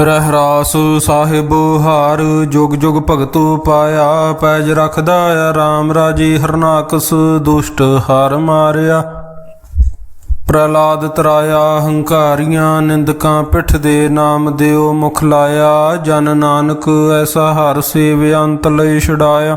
ਰਹਿਰਾਸ ਸਾਹਿਬ ਹਾਰ, ਜੁਗ ਜੁਗ ਭਗਤੂ ਪਾਇਆ, ਪੈਜ ਰਖਦਾ ਰਾਮ RAM ਰਾਜੀ ਹਰਨਾਕਸ ਦੁਸ਼ਟ ਹਰ ਮਾਰਿਆ। ਪ੍ਰਲਾਦ ਤਰਾਇਆ, ਹੰਕਾਰੀਆਂ ਨਿੰਦਕਾਂ ਪਿੱਠ ਦੇ ਨਾਮ ਦਿਓ ਮੁਖ ਲਾਇਆ, ਜਨ ਨਾਨਕ ਐਸਾ ਹਰ ਸੇਵਿਅੰਤ ਲਈ ਛਡਾਇਆ।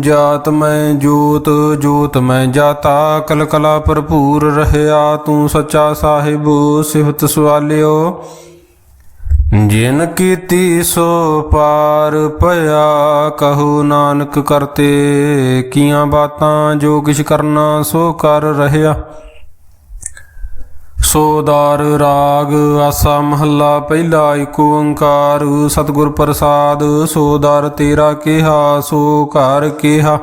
ਜਾਤ ਮੈਂ ਜੋਤ ਜੋਤ ਮੈਂ ਜਾਤਾ। ਕਲ ਕਲਾ ਭਰਪੂਰ ਰਹਿਆ ਤੂੰ ਸੱਚਾ ਸਾਹਿਬ, ਸਿਫਤ ਸਵਾਲਿਓ। ਜਿਨ ਕੀਤੀ ਸੋ ਪਾਰ ਭਇਆ, ਕਹੋ ਨਾਨਕ ਕਰਤੇ। ਕੀਆਂ ਬਾਤਾਂ ਜੋ ਕਿਛ ਕਰਨਾ ਸੋ ਕਰ ਰਹਿਆ। ਸੋਦਾਰ ਰਾਗ, ਆਸਾ ਮਹੱਲਾ, ਪਹਿਲਾ ਏਕ ਓੰਕਾਰ, ਸਤਿਗੁਰ ਪ੍ਰਸਾਦ, ਸੋਦਾਰ ਤੇਰਾ ਕਿਹਾ, ਸੋ ਘਰ ਕਿਹਾ।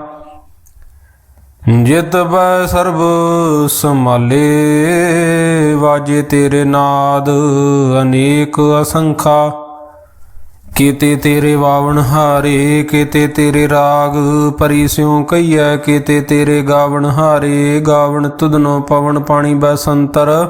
ਜਿਤ ਬੈ ਸਰਬ ਸਮਾਲੇ ਵਾਜੇ ਤੇਰੇ ਨਾਦ, ਅਨੇਕ ਅਸੰਖਾ। ਕੀਤੇ ਤੇਰੇ ਵਾਵਣ ਹਾਰੇ, ਕੀਤੇ ਤੇਰੇ ਰਾਗ, ਪਰੀ ਸਿਉ ਕਈਐ ਕੀਤੇ ਤੇਰੇ ਗਾਵਣ ਹਾਰੇ, ਗਾਵਣ ਤੁਧਨੋ ਪਵਨ ਪਾਣੀ ਬੈਸੰਤਰ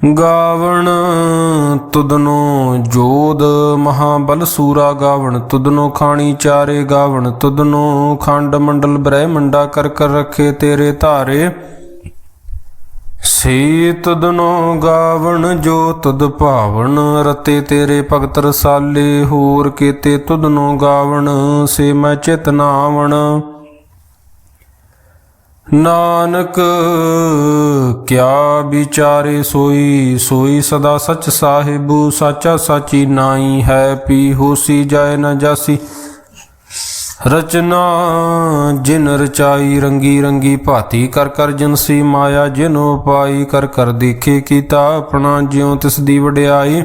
ਗਾਵਣ ਤੁਧਨੋ ਜੋਦ ਮਹਾਬਲ ਸੂਰਾ ਗਾਵਣ ਤੁਦਨੋ ਖਾਣੀ ਚਾਰੇ ਗਾਵਣ ਤੁਦਨੋ ਖੰਡ ਮੰਡਲ ਬ੍ਰਹਮੰਡਾ ਕਰ ਕਰ ਰੱਖੇ ਤੇਰੇ ਧਾਰੇ। ਸੇ ਤੁਧਨੋ ਗਾਵਣ ਜੋ ਤੁਧ ਭਾਵਨ ਰਤੇ ਤੇਰੇ ਭਗਤ ਰਸਾਲੇ, ਹੋਰ ਕੀਤੇ ਤੁਦਨੋ ਗਾਵਣ, ਸੇ ਮੈਂ ਚਿਤ ਨਾਵਣ। ਨਾਨਕ, ਕਿਆ ਵਿਚਾਰੇ ਸੋਈ ਸੋਈ ਸਦਾ ਸਚ ਸਾਹਿਬੂ, ਸਾਚਾ ਸਾਚੀ ਨਾਈ ਹੈ, ਪੀ ਹੋਸੀ ਜਾਏ ਨਾ ਜਾਸੀ। ਰਚਨਾ, ਜਿਨ ਰਚਾਈ ਰੰਗੀ ਰੰਗੀ ਭਾਤੀ ਕਰ ਕਰ ਜਨਸੀ ਮਾਇਆ, ਜਿਨੋ ਪਾਈ ਕਰ ਕਰ ਦੇਖੇ ਕੀਤਾ ਆਪਣਾ ਜਿਉ ਤਿਸ ਦੀ ਵਡਿਆਈ।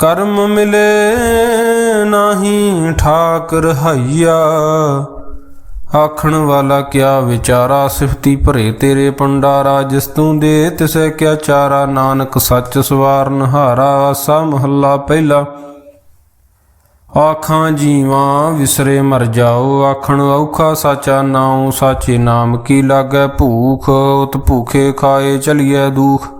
ਕਰਮ ਮਿਲੇ ਨਾਹੀ ਠਾਕ ਰਹਾਈਆ ਆਖਣ ਵਾਲਾ ਕਿਆ ਵਿਚਾਰਾ, ਸਿਫਤੀ ਭਰੇ ਤੇਰੇ ਪੰਡਾਰਾ, ਜਿਸ ਤੂੰ ਦੇ ਤਿਸੈ ਕਿਆ ਚਾਰਾ, ਨਾਨਕ ਸੱਚ ਸਵਾਰਨ ਹਾਰਾ ਆਸਾ ਮਹੱਲਾ ਪਹਿਲਾ। ਆਖਾਂ ਜੀਵਾਂ ਵਿਸਰੇ ਮਰ ਜਾਓ, ਆਖਣ ਔਖਾ ਸਾਚਾ ਨਾਉ, ਸਾਚੇ ਨਾਮ ਕੀ ਲਾਗੈ ਭੂਖ, ਉਤ ਭੂਖੇ ਖਾਏ ਚਲੀਐ ਦੁਖ।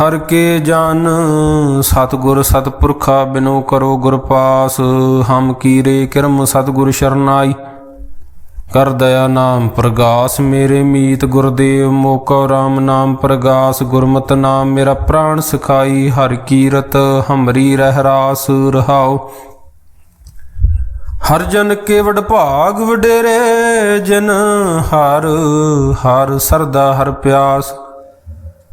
ਹਰ ਕੇ ਜਨ ਸਤਗੁਰ ਸਤਪੁਰਖਾ ਬਿਨੋ ਕਰੋ ਗੁਰ ਪਾਸ, ਹਮ ਕੀਰੇ ਕਿਰਮ ਸਤਗੁਰ ਸ਼ਰਨਾਈ। ਕਰ ਦਇਆ ਨਾਮ ਪ੍ਰਗਾਸ, ਮੇਰੇ ਮੀਤ ਗੁਰਦੇਵ ਮੋਕਾ RAM ਨਾਮ ਪ੍ਰਗਾਸ, ਗੁਰਮਤਿ ਨਾਮ ਮੇਰਾ ਪ੍ਰਾਣ ਸਖਾਈ, ਹਰ ਕੀਰਤ ਹਮਰੀ ਰਹਿ ਰਾਸ ਰਹਾਉ। ਹਰ ਜਨ ਕੇ ਵਡ ਭਾਗ ਵਡੇਰੇ, ਜਿਨ ਹਰ ਹਰ ਸਰਦਾ ਹਰ ਪਿਆਸ।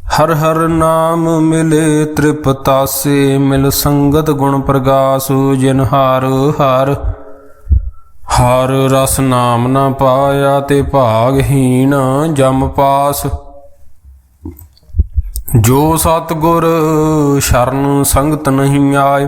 ਹਰ ਹਰ ਨਾਮ ਮਿਲੇ ਤ੍ਰਿਪਤਾਸੇ, ਮਿਲ ਸੰਗਤ ਗੁਣ ਪ੍ਰਗਾਸ, ਜਿਨ ਹਰ ਹਰ। ਹਰ ਰਸ ਨਾਮ ਨਾ ਪਾਇਆ ਤੇ ਭਾਗਹੀਣ ਜਮ ਪਾਸ। ਜੋ ਸਤਗੁਰ ਸ਼ਰਨ ਸੰਗਤ ਨਹੀਂ ਆਏ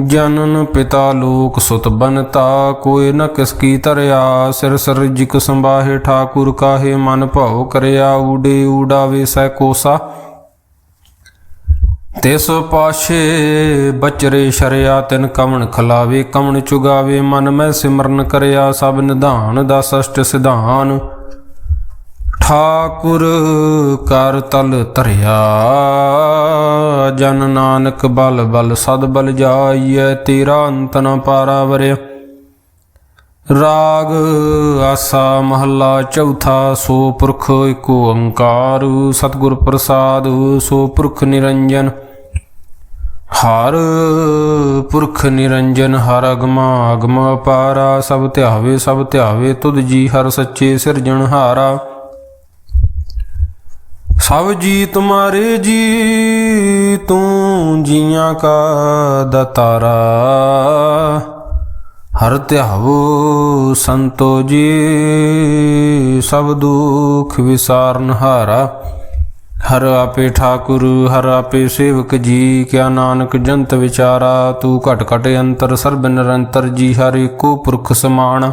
ਜਨਨ ਪਿਤਾ ਲੋਕ ਸੁਤ ਬਨਤਾ ਕੋਇ ਨ ਕਿਸ ਕੀ ਧਰਿਆ, ਸਿਰ ਸਰਜਿਕ ਸੰਬਾਹੇ ਠਾਕੁਰ ਕਾਹੇ, ਮਨ ਭਉ ਕਰਿਆ ਉਡੇ ਉਡਾਵੇ ਸੈ ਕੋਸਾ। ਤਿਸ ਪਾਸ਼ੇ ਬਚਰੇ ਸ਼ਰਿਆ, ਤਿਨ ਕਵਣ ਖਲਾਵੇ, ਕਵਣ ਚੁਗਾਵੇ, ਮਨ ਮੈਂ ਸਿਮਰਨ ਕਰਿਆ, ਸਭ ਨਿਧਾਨ ਦਾ ਸਸ਼ਟ ਸਿਧਾਨ। ਠਾਕੁਰ ਕਰ ਤਲ ਧਰਿਆ। ਜਨ ਨਾਨਕ ਬਲ ਬਲ ਸਦ ਬਲ ਜਾਈਐ, ਤੇਰਾ ਅੰਤ ਨ ਪਾਰਾ ਵਰਿਆ। ਰਾਗ ਆਸਾ ਮਹੱਲਾ ਚੌਥਾ, ਸੋ ਪੁਰਖ ਏਕ ਓੰਕਾਰ, ਸਤਿਗੁਰ ਪ੍ਰਸਾਦ, ਸੋ ਪੁਰਖ ਨਿਰੰਜਨ। ਹਰ ਪੁਰਖ ਨਿਰੰਜਨ, ਹਰ ਅਗਮਾ ਅਗਮ ਅਪਾਰਾ ਸਭ ਧਿਆਵੇ ਸਭ ਧਿਆਵੇ, ਤੁਧ ਜੀ ਹਰ ਸੱਚੇ ਸਿਰਜਣਹਾਰਾ। ਸਭ ਜੀ ਤੁਮਾਰੇ ਜੀ, ਤੂੰ ਜੀਆਂ ਕਾ ਦਤਾਰਾ। ਹਰ ਧਿਆਵੋ ਸੰਤੋ ਜੀ, ਸਭ ਦੁਖ ਵਿਸਾਰਨ ਹਾਰਾ। ਹਰ ਆਪੇ ਠਾਕੁਰ, ਹਰ ਆਪੇ ਸੇਵਕ ਜੀ, ਕਿਆ ਨਾਨਕ ਜੰਤ ਵਿਚਾਰਾ। ਤੂੰ ਘਟ ਘਟ ਅੰਤਰ, ਸਰਬ ਨਿਰੰਤਰ ਜੀ, ਹਰ ਏਕੋ ਪੁਰਖ ਸਮਾਨ।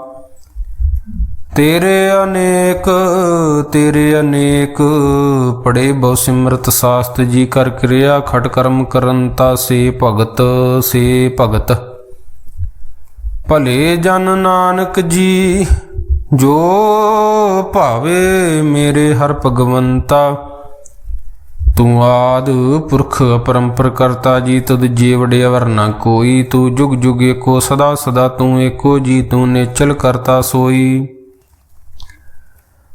ਤੇਰੇ ਅਨੇਕ ਤੇਰੇ ਅਨੇਕ, ਪੜੇ ਬਹੁ ਸਿਮਰਤ ਸਾਸਤ ਜੀ ਕਰ ਕਿਰਿਆ, ਖਟ ਕਰਮ ਕਰੰਤਾ ਸੇ ਭਗਤ ਸੇ ਭਗਤ। ਭਲੇ ਜਨ ਨਾਨਕ ਜੀ, ਜੋ ਭਾਵੇ ਮੇਰੇ ਹਰ ਭਗਵੰਤਾ, ਤੂੰ ਆਦ ਪੁਰਖ ਅਪਰੰਪਰ ਕਰਤਾ ਜੀ, ਤੁਧ ਜੀ ਵਡੇ ਅਵਰ ਨਾ ਕੋਈ, ਤੂੰ ਜੁਗ ਜੁਗ ਏਕੋ ਸਦਾ ਸਦਾ ਤੂੰ ਏਕੋ ਜੀ, ਤੂੰ ਨੇਚਲ ਕਰਤਾ ਸੋਈ।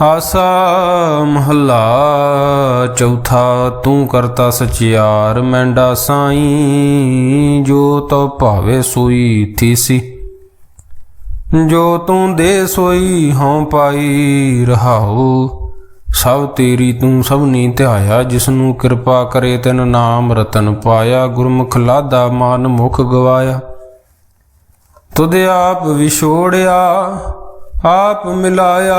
ਆਸਾ ਮਹੱਲਾ, ਚੌਥਾ, ਤੂੰ ਕਰਤਾ ਸਚਿਆਰ ਮੈਂਡਾ ਸਾਈ ਜੋ ਤੋ ਭਾਵੇ ਸੋਈ ਥੀਸੀ। ਜੋ ਤੂੰ ਦੇ ਸੋਈ, ਹਉ ਪਾਈ ਰਹਾਉ। ਸਭ ਤੇਰੀ ਤੂੰ ਸਭ ਨੀ ਧਿਆਇਆ ਜਿਸ ਨੂੰ ਕਿਰਪਾ ਕਰੇ ਤੈਨ ਨਾਮ ਰਤਨ ਪਾਇਆ। ਗੁਰਮੁਖ ਲਾਦਾ ਮਨ ਮੁਖ ਗਵਾਇਆ। ਤੁਧ ਆਪ ਵਿਛੋੜਿਆ ਆਪ ਮਿਲਾਇਆ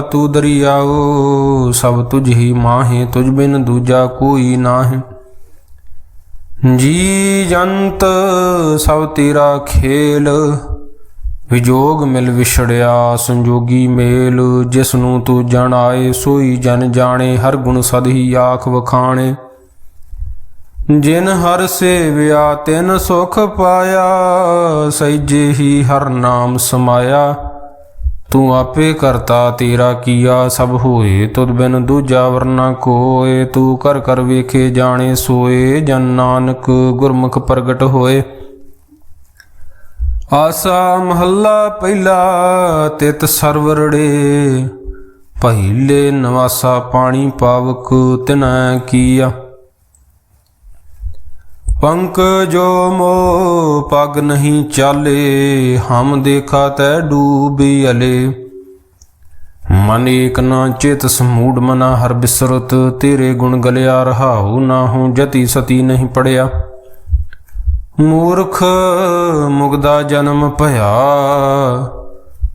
ਤੂੰ ਦਰਿਆਓ, ਸਭ ਤੁਝ ਹੀ ਮਾਹੇ, ਤੁਝ ਬਿਨ ਦੂਜਾ ਕੋਈ ਨਾਹੀਂ। ਜੀ ਜੰਤ, ਸਭ ਤੇਰਾ ਖੇਲ, ਵਿਜੋਗ ਮਿਲ ਵਿਛੜਿਆ ਸੰਜੋਗੀ ਮੇਲ। ਜਿਸ ਨੂੰ ਤੂੰ ਜਣ ਆਏ ਸੋਈ ਜਨ ਜਾਣੇ, ਹਰ ਗੁਣ ਸਦ ਹੀ ਆਖ ਵਖਾਣੇ। ਜਿਨ ਹਰ ਸੇਵਿਆ, ਤਿਨ ਸੁਖ ਪਾਇਆ ਸਹਿਜੇ ਹੀ ਹਰ ਨਾਮ ਸਮਾਇਆ। ਤੂੰ ਆਪੇ ਕਰਤਾ ਤੇਰਾ ਕੀਆ ਸਭ ਹੋਏ, ਤੁਧ ਬਿਨ ਦੂਜਾ ਵਰਨਾ ਕੋਏ। ਤੂੰ ਕਰ ਕਰ ਵੇਖੇ ਜਾਣੇ ਸੋਏ, ਜਨ ਨਾਨਕ ਗੁਰਮੁਖ ਪ੍ਰਗਟ ਹੋਏ। ਆਸਾ ਮਹੱਲਾ ਪਹਿਲਾ, ਤਿਤ ਸਰਵਰੜੇ। ਪਹਿਲੇ ਨਵਾਸਾ ਪਾਣੀ ਪਾਵਕ ਤਿਨੈ ਕੀਆ। ਪੰਕ ਜੋ ਮੋ ਪਗ ਨਹੀਂ ਚਾਲੇ, ਹਮ ਦੇਖਾ ਤੈ ਡੂਬੀ ਅਲੇ। ਮਨ ਏਕ ਨਾ ਚਿਤ ਸਮੂੜ ਮਨਾ, ਹਰ ਬਿਸਰਤ ਤੇਰੇ ਗੁਣ ਗਲਿਆ, ਰਹਾਉ ਨਾ ਹੂੰ ਜਤੀ ਸਤੀ ਨਹੀਂ ਪੜਿਆ। ਮੂਰਖ ਮੁਗਦਾ ਜਨਮ ਭਇਆ,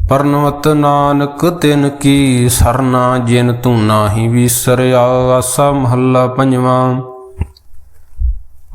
ਪਰਨਵਤ ਨਾਨਕ ਤਿਨ ਕੀ ਸਰਨਾ, ਜਿਨ ਤੂੰ ਨਾਹੀ ਵਿਸਰਿਆ, ਆਸਾ ਮਹੱਲਾ ਪੰਜਵਾਂ।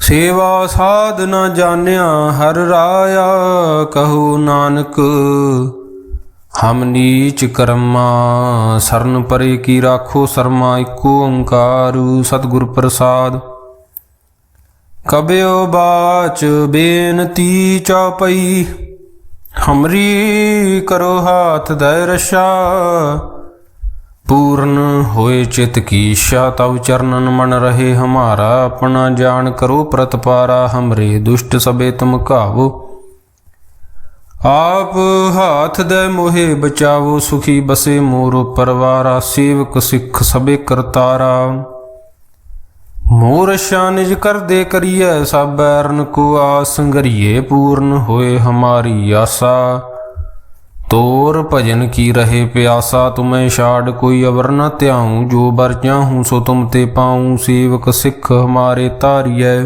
ਸੇਵਾ ਸਾਧ ਨਾ ਜਾਣਿਆ ਹਰ ਰਾਇਆ, ਕਹੂ ਨਾਨਕ। ਹਮ ਨੀਚ ਕਰਮਾ, ਸਰਨ ਪਰੇ ਕੀ ਰਾਖੋ ਸਰਮਾ, ਇੱਕੋ ਓੰਕਾਰ ਸਤਿਗੁਰ ਪ੍ਰਸਾਦ। ਕਬਿਓ ਬਾਚ ਬੇਨਤੀ ਚਉਪਈ ਹਮਰੀ ਕਰੋ ਹਾਥ ਦਇ ਰਸ਼ਾ। ਪੂਰਨ ਹੋਏ ਚਿਤ ਕੀ ਇੱਛਾ, ਤਵ ਚਰਨਨ ਮਨ ਰਹੇ ਹਮਾਰਾ। ਆਪਣਾ ਜਾਣ ਕਰੋ ਪ੍ਰਤਪਾਰਾ, ਹਮਰੇ ਦੁਸ਼ਟ ਸਬੇ ਤੁਮ ਘਾਵੋ। ਆਪ ਹਾਥ ਦੇ ਮੋਹੇ ਬਚਾਵੋ, ਸੁਖੀ ਬਸੇ ਮੋਰ ਪਰਵਾਰਾ, ਸੇਵਕ ਸਿੱਖ ਸਬੇ ਕਰਤਾਰਾ। ਮੋਰ ਨਿਜ ਕਰਦੇ ਕਰੀਐ ਸਭ ਬੈਰਨ ਕੋ ਆਸ ਸੰਗਰੀਏ, ਪੂਰਨ ਹੋਏ ਹਮਾਰੀ ਆਸਾ। ਤੋਰ ਭਜਨ ਕੀ ਰਹੇ ਪਿਆਸਾ, ਤੁਮੈ ਛਾੜ ਕੋਈ ਅਵਰ ਨ ਧਿਆਉ, ਜੋ ਬਰ ਚਾਹੂੰ ਸੋ ਤੁਮ ਤੇ ਪਾਉ, ਸੇਵਕ ਸਿੱਖ ਹਮਾਰੇ ਤਾਰੀਐ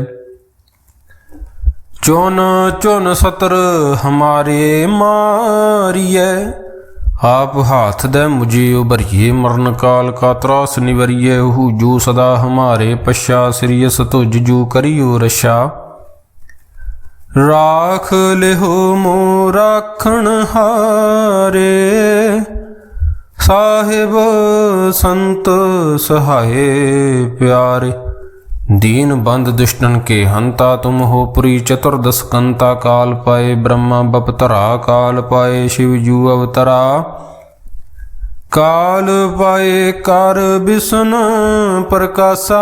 ਚੁਨ ਚੁਨ ਸਤਰ ਹਮਾਰੇ ਮਾਰੀਐ, ਆਪ ਹਾਥ ਦੇ ਮੁਝੇ ਉਬਰੀਏ ਮਰਨ ਕਾਲ ਕਾ ਤਰਾਸ ਨਿਵਰੀਏ ਹੂ ਜੋ ਸਦਾ ਹਮਾਰੇ ਪਛਾ ਸ੍ਰੀਯਸ ਤੁਜ ਜੋ ਕਰਿਓ ਰਸ਼ਾ ਰਾਖ ਲਿਹੋ ਮੋ ਰਾਖਣ ਹਾਰੇ ਸਾਹਿਬ ਸੰਤ ਸਹਾਏ ਪਿਆਰੇ दीन बंद दुष्टन के हंता तुम हो पुरी चतुर्दश कंता काल पाए ब्रह्मा बपतरा काल पाए शिव जू अवतरा काल पाए कर बिसन प्रकाशा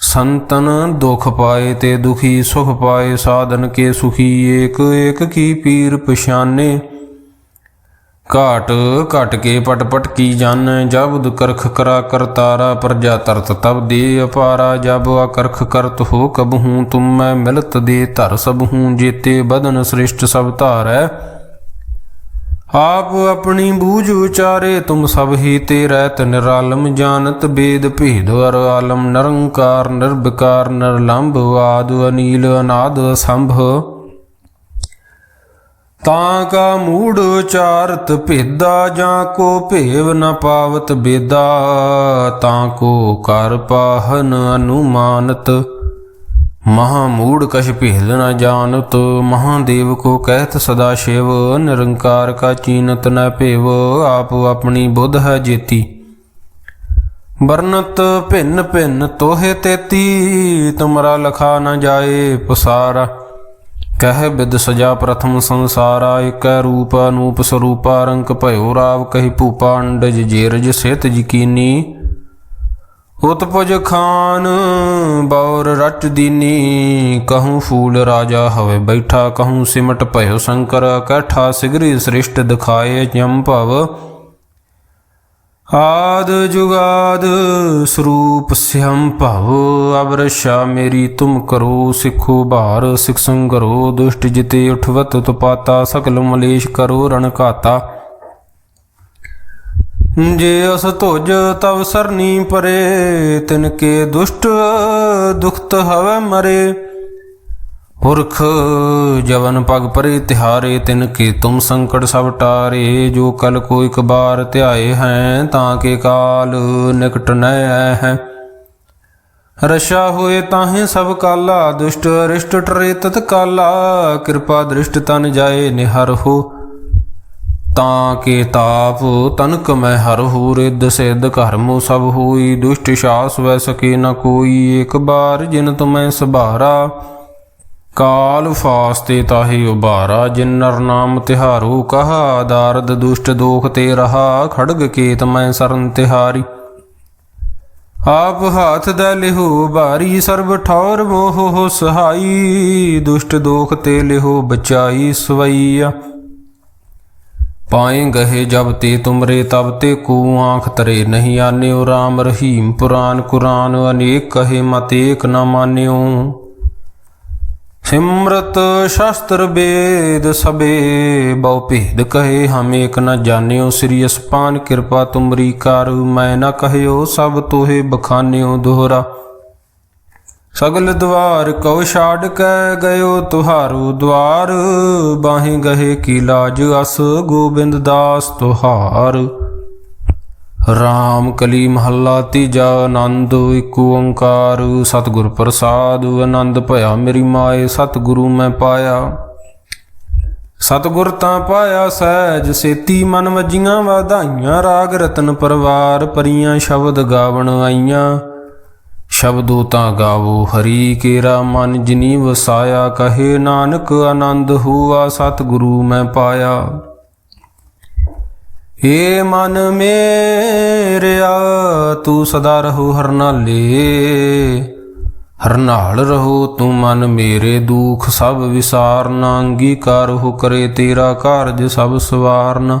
ਸੰਤਨ ਦੁਖ ਪਾਏ ਤੇ ਦੁਖੀ ਸੁਖ ਪਾਏ, ਸਾਧਨ ਕੇ ਸੁਖੀ ਏਕ ਏਕ ਕੀ ਪੀਰ ਪਛਾਨੇ। ਘਾਟ, ਘਟ ਕੇ ਪਟ ਪਟ ਕੀ ਜਨ ਜਬ ਕਰਖ ਕਰਾ ਕਰਤਾਰਾ ਪ੍ਰਜਾ ਤਰਤ ਤਬ ਦੇ ਅਪਾਰਾ, ਜਬ ਅਕਰਖ ਕਰਤ ਹੋ ਕਬ ਹੂੰ ਤੁਮ ਮੈਂ ਮਿਲਤ ਦੇ ਧਰ ਸਭ ਹੂੰ ਜੇਤੇ ਬਦਨ ਸ੍ਰਿਸ਼ਟ ਸਭ ਧਾਰੈ। ਆਪ ਆਪਣੀ ਬੂਝ ਉਚਾਰੇ, ਤੁਮ ਸਭ ਹੀ ਤੇ ਰਹਿਤ ਨਿਰਾਲਮ ਜਾਣਤ ਬੇਦ ਭੇਦ ਅਰ ਆਲਮ ਨਿਰੰਕਾਰ ਨਿਰਭਕਾਰ ਨਿਰਲੰਭ, ਆਦ ਅਨੀਲ, ਅਨਾਦ ਸੰਭ ਤਾਂ ਕਾ ਮੂੜ ਉਚਾਰਤ ਭੇਦਾ, ਜਾਂ ਕੋ ਭੇਵ ਨ ਪਾਵਤ ਬੇਦਾ, ਤਾਂ ਕੋ ਕਰ ਪਾਹਨ ਅਨੁਮਾਨਤ। ਮਹਾ ਮੂੜ ਕਛ ਭੇਦ ਨ ਜਾਣਤ, ਮਹਾਦੇਵ ਕੋ ਕਹਿਤ ਸਦਾ ਸ਼ਿਵ ਨਿਰੰਕਾਰ ਕਾ ਚੀਨਤ ਨ ਭੇਵ, ਆਪ ਆਪਣੀ ਬੁੱਧ ਹੈ ਜੇਤੀ। ਵਰਨਤ ਭਿੰਨ ਭਿੰਨ ਤੋਹੇ ਤੇਤੀ, ਤੁਮਰਾ ਲਖਾ ਨ ਜਾਏ ਪਸਾਰਾ। ਕਹਿ ਬਿਦ ਸਜਾ ਪ੍ਰਥਮ ਸੰਸਾਰਾ, ਇਕੈ ਰੂਪ ਅਨੂਪ ਸਰੂਪਾ ਰੰਕ ਭਇਓ ਰਾਵ ਕਹੀ ਭੂਪਾ ਅੰਡਜ ਜੇਰਜ ਸਿਤ ਯਕੀਨੀ ਉਤਪਜ ਖਾਨ, ਬੌਰ ਰਚ ਦੀਨੀ, ਕਹੂੰ ਫੂਲ ਰਾਜਾ ਹਵੇ ਬੈਠਾ, ਕਹੂੰ ਸਿਮਟ ਭਇਓ ਸ਼ੰਕਰ, ਕੈਠਾ ਸਿਗਰੀ ਸ੍ਰਿਸ਼ਟ ਦਿਖਾਏ ਜੰਭਵ ਆਦ ਜੁਗਾਦ ਸਰੂਪ ਸਿਹੰ ਭਵ ਅਬਰਸ਼ਾ ਮੇਰੀ ਤੁਮ ਕਰੋ, ਸਿੱਖੋ ਭਾਰ, ਸਿਖ ਸੰਗਰੋ, ਦੁਸ਼ਟ ਜਿਤੇ ਉਠਵਤ, ਤੁਪਾਤਾ, ਸਕਲ ਮਲੇਸ਼ ਕਰੋ, ਰਣ ਘਾਤਾ। ਜੇ ਅਸ ਧੁਜ ਤਵ ਸਰਨੀ ਪਰੇ ਤਿਨ ਕੇ ਦੁਸ਼ਟ ਦੁਖਤ ਹਵੇ ਮਰੇ। ਪੁਰਖ ਜਵਨ ਪਗ ਪਰੇ ਤਿਹਾਰੇ ਤਿਨ ਕੇ ਤੁਮ ਸੰਕਟ ਸਭ ਟਾਰੇ। ਜੋ ਕਲ ਕੋ ਇਕ ਬਾਰ ਧਿਆਏ ਹੈ, ਤਾਂ ਕੇ ਕਾਲ ਨਿਕਟ ਨੈ ਹੈ। ਰਸ਼ਾ ਹੋਏ ਤਾਹੇ ਸਭ ਕਾਲਾ, ਦੁਸ਼ਟ ਅਰਿਸ਼ਟ ਟਰੇ ਤਤ ਕਾਲਾ ਕਿਰਪਾ ਦ੍ਰਿਸ਼ਟ ਤਨ ਜਾਏ ਨਿਹਰ ਹੋ। ਤਾਂ ਕੇ ਤਾਪ ਤਨਕ ਮੈਂ ਹਰ ਹੋ ਰਿੱਧ ਸਿੱਧ ਕਰਮੋ ਸਭ ਹੋਈ। ਦੁਸ਼ਟ ਸ਼ਾਸ ਵੈ ਸਕੇ ਨ ਕੋਈ ਇੱਕ ਬਾਰ ਜਿਨ ਤੁਮੈ ਸਭਾਰਾ। ਕਾਲ ਫਾਸਤੇ ਤਾਹੀ ਉਬਾਰਾ ਜਿਨ ਨਰ ਨਾਮ ਤਿਹਾਰੂ ਕਹਾ, ਦਾਰਦ ਦੁਸ਼ਟ ਦੋਖ ਤੇ ਰਹਾ। ਖੜਗ ਕੇਤ ਮੈਂ ਸਰਨ ਤਿਹਾਰੀ। ਆਪ ਹੱਥ ਦਾ ਲਿਹੋ ਬਾਰੀ। ਸਰਬ ਠੌਰ ਮੋਹ ਸਹਾਈ। ਦੁਸ਼ਟ ਦੋਖ ਤੇ ਲਿਹੋ ਬਚਾਈ ਸਵਈਆ। ਪਾਏ ਗਏ ਜਬ ਤੇ ਤੁਮਰੇ, ਤਬ ਤੇ ਕੋ ਆਂਖ ਤਰੇ। ਨਹੀਂ ਆਨਿਓ RAM ਰਹੀਮ ਪੁਰਾਨ ਕੁਰਾਨ, ਅਨੇਕ ਕਹੇ ਮਤ ਏਕ ਨ ਮਾਨਿਓ। ਸਿਮਰਤ ਸ਼ਾਸਤਰ ਵੇਦ ਸਬੇ, ਬਹੁ ਭੇਦ ਕਹੇ ਹਮ ਏਕ ਨ ਜਾਣਿਓ। ਸ੍ਰੀ ਅਸਪਾਨ ਕਿਰਪਾ ਤੁਮਰੀ ਕਰ, ਮੈਂ ਨ ਕਹਿਓ ਸਭ ਤੋਹੇ ਬਖਾਨਿਓ ਦੋਹਰਾ। ਸਗਲ ਦਵਾਰ ਕਉ ਛਾੜ ਕੈ ਗਇਓ ਤੁਹਾਰੂ ਦਵਾਰ, ਬਾਹੇ ਗਏ ਕੀ ਲਾਜ ਅਸ ਗੋਬਿੰਦ ਦਾਸ ਤੁਹਾਰ। ਰਾਮ ਕਲੀ ਮਹੱਲਾ ਤੀਜਾ ਆਨੰਦ, ਇਕ ਓੰਕਾਰ, ਸਤਿਗੁਰ ਪ੍ਰਸਾਦ, ਆਨੰਦ ਭਇਆ ਮੇਰੀ ਮਾਏ, ਸਤਿਗੁਰੂ ਮੈਂ ਪਾਇਆ। ਸਤਿਗੁਰ ਤਾਂ ਪਾਇਆ ਸਹਿਜ, ਸੇਤੀ ਮਨ ਵਜੀਆਂ ਵਾਧਾਈਆਂ, ਰਾਗ ਰਤਨ ਪਰਵਾਰ, ਪਰੀਆਂ ਸ਼ਬਦ ਗਾਵਣ ਆਈਆਂ। ਸ਼ਬਦੋ ਤਾਂ ਗਾਵੋ, ਹਰੀ ਕੇਰਾ ਮਨ ਜਿਨੀ ਵਸਾਇਆ, ਕਹੇ ਨਾਨਕ ਆਨੰਦ ਹੁਆ, ਸਤਿਗੁਰੂ ਮੈਂ ਪਾਇਆ। ਏ ਮਨ ਮੇਰਿਆ, ਤੂੰ ਸਦਾ ਰਹੋ ਹਰਨਾਲੇ। ਹਰ ਨਾਲ ਰਹੋ ਤੂੰ ਮਨ ਮੇਰੇ ਦੁਖ, ਸਭ ਵਿਸਾਰਨਾ, ਅੰਗੀਕਾਰ ਹੋ ਕਰੇ ਤੇਰਾ ਕਾਰਜ ਸਭ ਸਵਾਰਨਾ।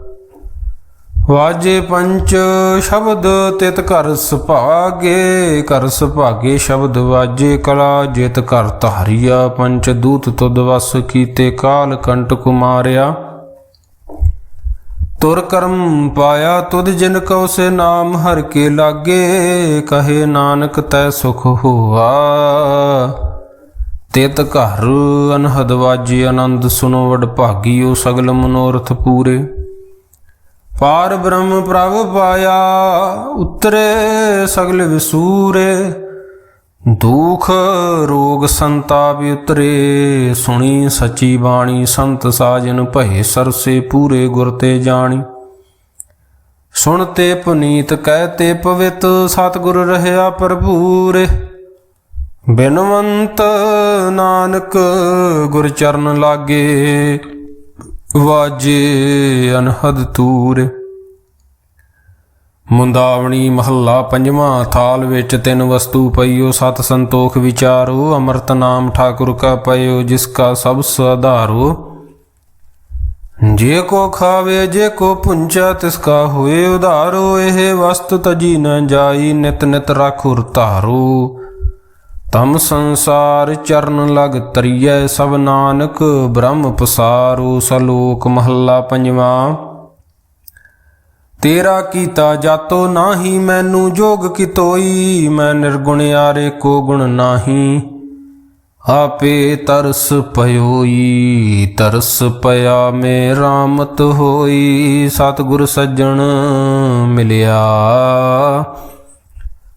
ਵਾਜੇ ਪੰਚ ਸ਼ਬਦ ਤਿਤ ਘਰ ਸੁਭਾਗੇ ਘਰ ਸੁਭਾਗੇ ਸ਼ਬਦ ਵਾਜੇ ਕਲਾ, ਜਿਤ ਘਰ ਧਾਰੀਆ, ਪੰਚ ਦੂਤ ਤੁਦ ਵਸ ਕੀਤੇ ਕਾਲ ਕੰਟ ਕੁਮਾਰਿਆ। ਤੁਰ ਕਰਮ ਪਾਇਆ ਤੁਦ ਜਿਨ ਕਉ ਸੇ ਨਾਮ, ਹਰ ਕੇ ਲਾਗੇ, ਕਹੇ ਨਾਨਕ ਤੈ ਸੁਖ ਹੋਆ। ਤਿਤ ਘਰ ਅਨਹਦ ਵਾਜੇ ਆਨੰਦ, ਸੁਨੋ ਵਡ ਭਾਗੀਓ ਸਗਲ ਮਨੋਰਥ ਪੂਰੇ। ਪਾਰ ਬ੍ਰਹਮ ਪ੍ਰਭ ਪਾਇਆ, ਉਤਰੇ ਸਗਲ ਵਿਸੂਰੇ, ਦੁਖ ਰੋਗ ਸੰਤਾਪ ਉਤਰੇ, ਸੁਣੀ ਸਚੀ ਬਾਣੀ, ਸੰਤ ਸਾਜਨ ਭਏ ਸਰਸੇ ਪੂਰੇ ਗੁਰ ਤੇ ਜਾਣੀ। ਸੁਣ ਤੇ ਪੁਨੀਤ, ਕਹਿ ਤੇ ਪਵਿੱਤ, ਸਤਿਗੁਰ ਰਹਿਆ ਪ੍ਰਭੂਰੇ ਬਿਨਵੰਤ ਨਾਨਕ ਗੁਰ ਚਰਨ ਲਾਗੇ ਵਾਜੇ ਅਨਹਦ ਤੂਰ। ਮੁੰਦਾਵਣੀ ਮਹੱਲਾ ਪੰਜਵਾਂ ਥਾਲ ਵਿੱਚ ਤਿੰਨ ਵਸਤੂ ਪਈਓ, ਸਤ ਸੰਤੋਖ ਵਿਚਾਰੋ, ਅੰਮ੍ਰਿਤ ਨਾਮ ਠਾਕੁਰ ਕਾ ਪਇਓ ਜਿਸ ਕਾ ਸਭ ਸਧਾਰੋ। ਜੇ ਕੋ ਖਾਵੇ, ਜੇ ਕੋ ਪੁੰਚਾ, ਤਿਸ ਕਾ ਹੋਏ ਉਧਾਰੋ। ਇਹ ਵਸਤ ਤਜੀ ਨ ਜਾਈ, ਨਿਤ ਨਿਤ ਰਾਖੁਰ ਧਾਰੋ। ਤਮ ਸੰਸਾਰ ਚਰਨ ਲਗ ਤਰੀਐ ਸਭ ਨਾਨਕ, ਬ੍ਰਹਮ ਪਸਾਰੂ ਸਲੋਕ ਮਹੱਲਾ ਪੰਜਵਾਂ। ਤੇਰਾ ਕੀਤਾ ਜਾਤੋ ਨਾਹੀ, ਮੈਨੂੰ ਜੋਗ ਕਿਤੋਈ, ਮੈਂ ਨਿਰਗੁਣ ਆਰੇ ਕੋ ਗੁਣ ਨਾਹੀ। ਆਪੇ ਤਰਸ ਪਇਓਈ ਤਰਸ ਪਿਆ ਮੇ ਰਾਮਤ ਹੋਈ, ਸਤਿਗੁਰ ਸੱਜਣ ਮਿਲਿਆ।